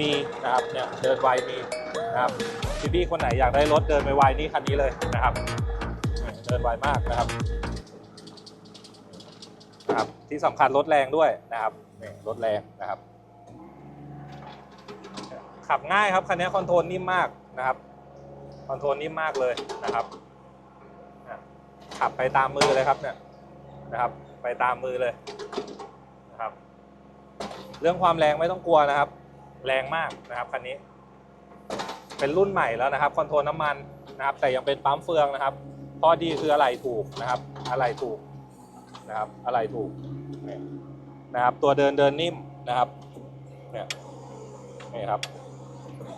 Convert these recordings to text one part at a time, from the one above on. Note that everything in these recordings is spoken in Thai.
มีนะครับเนี่ยเดินไวมีนะครับพี่พี่ๆคนไหนอยากได้รถเดินไวๆนี่คันนี้เลยนะครับ เดินไวมากนะครับครับที่สำคัญรถแรงด้วยนะครับนี่รถแรงนะครับ ขับง่ายครับคันนี้คอนโทรลนิ่มมากนะครับคอนโทรลนิ่มมากเลยนะครับขับไปตามมือเลยครับเนี่ยนะครับ ไปตามมือเลยนะครับ เรื่องความแรงไม่ต้องกลัวนะครับ แรงมากนะครับคันนี้ เป็นรุ่นใหม่แล้วนะครับคอนโทรลน้ำมันนะครับ แต่ยังเป็นปั๊มเฟืองนะครับข้อดีคืออะไรถูกนะครับ อะไรถูกนะครับ อะไรถูกเนี่ยนะครับ ตัวเดินเดินนิ่มนะครับเนี่ยนี่ครับ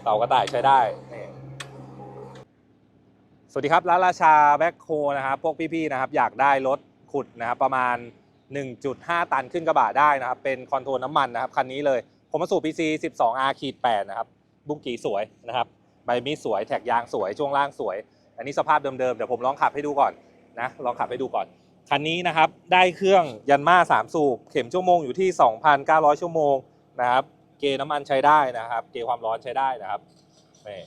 เต่ากระต่ายใช้ได้นี่สวัสดีครับร้านราชาแบ็คโฮนะครับพวกพี่ๆนะครับ อยากได้รถขุดนะครับประมาณ 1.5 ตันขึ้นกระบะได้นะครับ เป็นคอนโทรลน้ำมันนะครับคันนี้เลย ผมมาสู่ PC 12R ขีด8นะครับ บุ้งกีสวยนะครับ ใบมีสวยแท็กยางสวยช่วงล่างสวย อันนี้สภาพเดิมๆ เดี๋ยวผมลองขับให้ดูก่อนนะลองขับให้ดูก่อน คันนี้นะครับ ได้เครื่องยันมา3 สูบ เข็มชั่วโมงอยู่ที่ 2,900 ชั่วโมงนะครับ เกน้ำมันใช้ได้นะครับ เกความร้อนใช้ได้นะครับนี่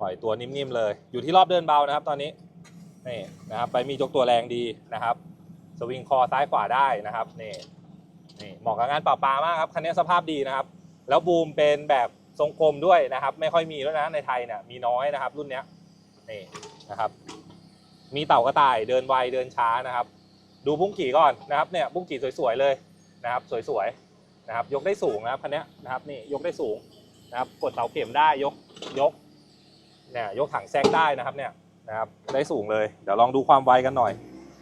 ปล่อยตัวนิ่มๆเลย อยู่ที่รอบเดินเบานะครับ ตอนนี้นี่นะครับใบมียกตัวแรงดีนะครับ สวิงคอซ้ายขวาได้นะครับนี่ นี่เหมาะกับงานป่าปลามากครับคันนี้สภาพดีนะครับ แล้วบูมเป็นแบบทรงกลมด้วยนะครับ ไม่ค่อยมีแล้วนะในไทยเนี่ยมีน้อยนะครับ รุ่นเนี้ยนี่นะครับ มีเต่ากระต่ายเดินไวเดินช้านะครับ ดูบุ้งกี่ก่อนนะครับเนี่ยบุ้งกี่สวยๆเลยนะครับ สวยๆนะครับ ยกได้สูงนะครับคันนี้นะครับนี่ยกได้สูงนะครับ กดเสาเข็มได้ยกยกเนี่ยยกถังแซกได้นะครับเนี่ยนะครับได้สูงเลย เดี๋ยวลองดูความไวกันหน่อย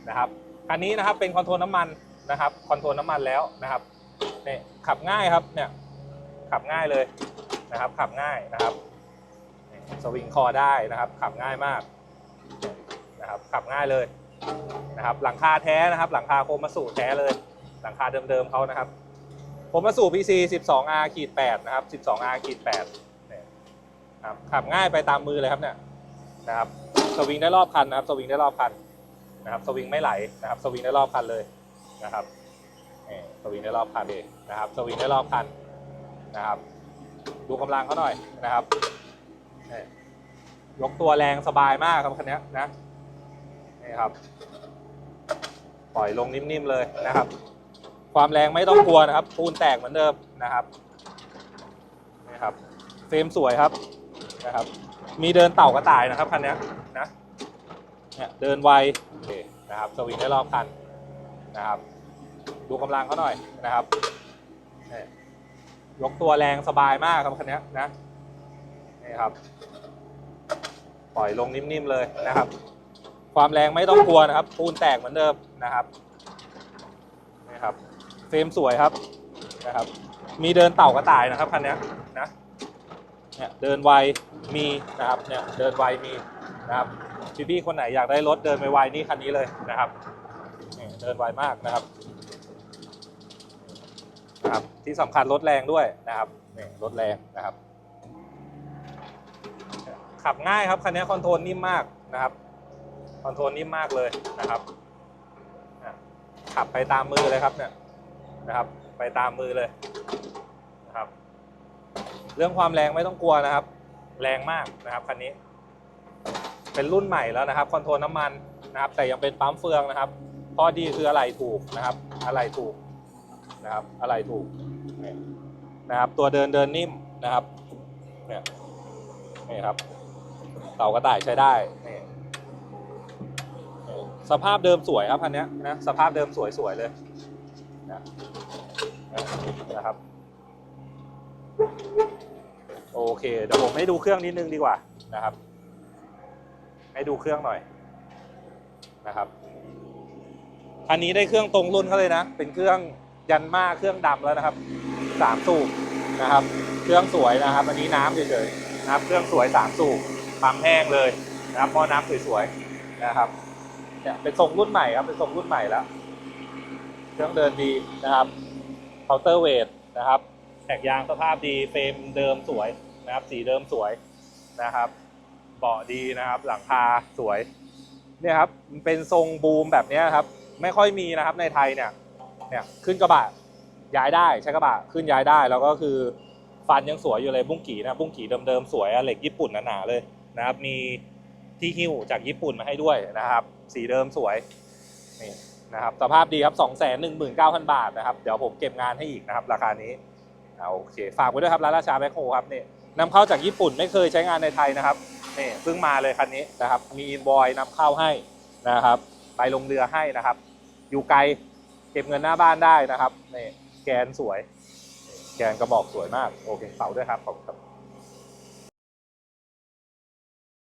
นะครับคันนี้นะครับเป็นคอนโทรลน้ำมัน นะครับคอนโทรลน้ำมันแล้วนะครับเนี่ยขับง่ายครับเนี่ยขับง่ายเลยนะครับ ขับง่ายนะครับสวิงคอได้นะครับ ขับง่ายมากนะครับขับง่ายเลยนะครับ หลังคาแท้นะครับ หลังคาโคมาสูแท้เลย หลังคาเดิมๆเขานะครับผมมาสู่ PC 12R ขีด8นะครับ 12R ขีด8นี่ยครับขับง่ายไปตามมือเลยครับเนี่ยนะครับสวิงได้รอบคันนะครับ สวิงได้รอบคันนะครับ สวิงไม่ไหลนะครับ สวิงได้รอบคันเลย นะครับสวิงได้รอบคันเองนะครับสวิงได้รอบคันนะครับ ดูกำลังเขาหน่อยนะครับนี่ยกตัวแรงสบายมากครับคันนี้นะนี่ครับ ปล่อยลงนิ่มๆเลยนะครับ ความแรงไม่ต้องกลัวนะครับปูนแตกเหมือนเดิมนะครับนี่ครับเฟรมสวยครับนะครับ มีเดินเต่ากระต่ายนะครับคันนี้นะเนี่ยเดินไวโอเคนะครับสวิงได้รอบคัน นะครับ ดูกำลังเขาหน่อยนะครับยกตัวแรงสบายมากครับคันนี้นะนี่ครับ ปล่อยลงนิ่มๆเลยนะครับ ความแรงไม่ต้องกลัวนะครับปูนแตกเหมือนเดิมนะครับนี่ครับเฟรมสวยครับนะครับ มีเดินเต่ากระต่ายนะครับคันนี้นะเนี่ยเดินไวมีนะครับเนี่ยเดินไวมีนะครับพี่ๆคนไหนอยากได้รถเดินไวๆนี่คันนี้เลยนะครับ เดินไวมากนะครับครับ ที่สำคัญรถแรงด้วยนะครับนี่รถแรงนะครับ ขับง่ายครับคันนี้คอนโทรลนิ่มมากนะครับคอนโทรลนิ่มมากเลยนะครับขับไปตามมือเลยครับเนี่ยนะครับ ไปตามมือเลยนะครับ เรื่องความแรงไม่ต้องกลัวนะครับ แรงมากนะครับคันนี้ เป็นรุ่นใหม่แล้วนะครับคอนโทรลน้ำมันนะครับ แต่ยังเป็นปั๊มเฟืองนะครับ ข้อดีคืออะไรถูกนะครับ อะไรถูกนะครับ อะไรถูกนะครับ ตัวเดินเดินนิ่มนะครับเนี่ยนี่ครับเต่ากระต่ายใช้ได้นี่สภาพเดิมสวยครับคันนี้นะสภาพเดิมสวยสวยๆเลยนะนะครับโอเคเดี๋ยวผมให้ดูเครื่องนิดนึงดีกว่านะครับ ให้ดูเครื่องหน่อยนะครับ คันนี้ได้เครื่องตรงรุ่นเขาเลยนะ เป็นเครื่องยันมาเครื่องดำแล้วนะครับสามสูบนะครับ เครื่องสวยนะครับ อันนี้น้ำเฉยๆนะครับ เครื่องสวยสามสูบปั๊มแห้งเลยนะครับหม้อน้ำสวยๆนะครับเนี่ยเป็นทรงรุ่นใหม่ครับ เป็นทรงรุ่นใหม่แล้ว เครื่องเดินดีนะครับเคาน์เตอร์เวทนะครับแท็กยางสภาพดีเฟรมเดิมสวยนะครับ สีเดิมสวยนะครับเบาะดีนะครับ หลังคาสวย เนี่ยครับมันเป็นทรงบูมแบบนี้ครับ ไม่ค่อยมีนะครับในไทยเนี่ยเนี่ยขึ้นกระบะย้ายได้ใช้กระบะขึ้นย้ายได้แล้วก็คือฟันยังสวยอยู่เลยบุ้งกี่นะบุ้งกีเดิมๆสวยอะเหล็กญี่ปุ่นหนาๆเลยนะครับ มีที่หิ้วจากญี่ปุ่นมาให้ด้วยนะครับ สีเดิมสวยนี่นะครับสภาพดีครับ 2 1 9 0 0 0 บาทนะครับ เดี๋ยวผมเก็บงานให้อีกนะครับ ราคานี้เอาโอเคฝากไว้ด้วยครับร้านราชาแบคโฮครับนี่นำเข้าจากญี่ปุ่นไม่เคยใช้งานในไทยนะครับนี่เพิ่งมาเลยคันนี้นะครับ มีอินบอยนำเข้าให้นะครับ ไปลงเรือให้นะครับ อยู่ไกลเก็บเงินหน้าบ้านได้นะครับนี่แกนสวย แกนกระบอกสวยมาก โอเคเสาด้วยครับขอบคุณครับ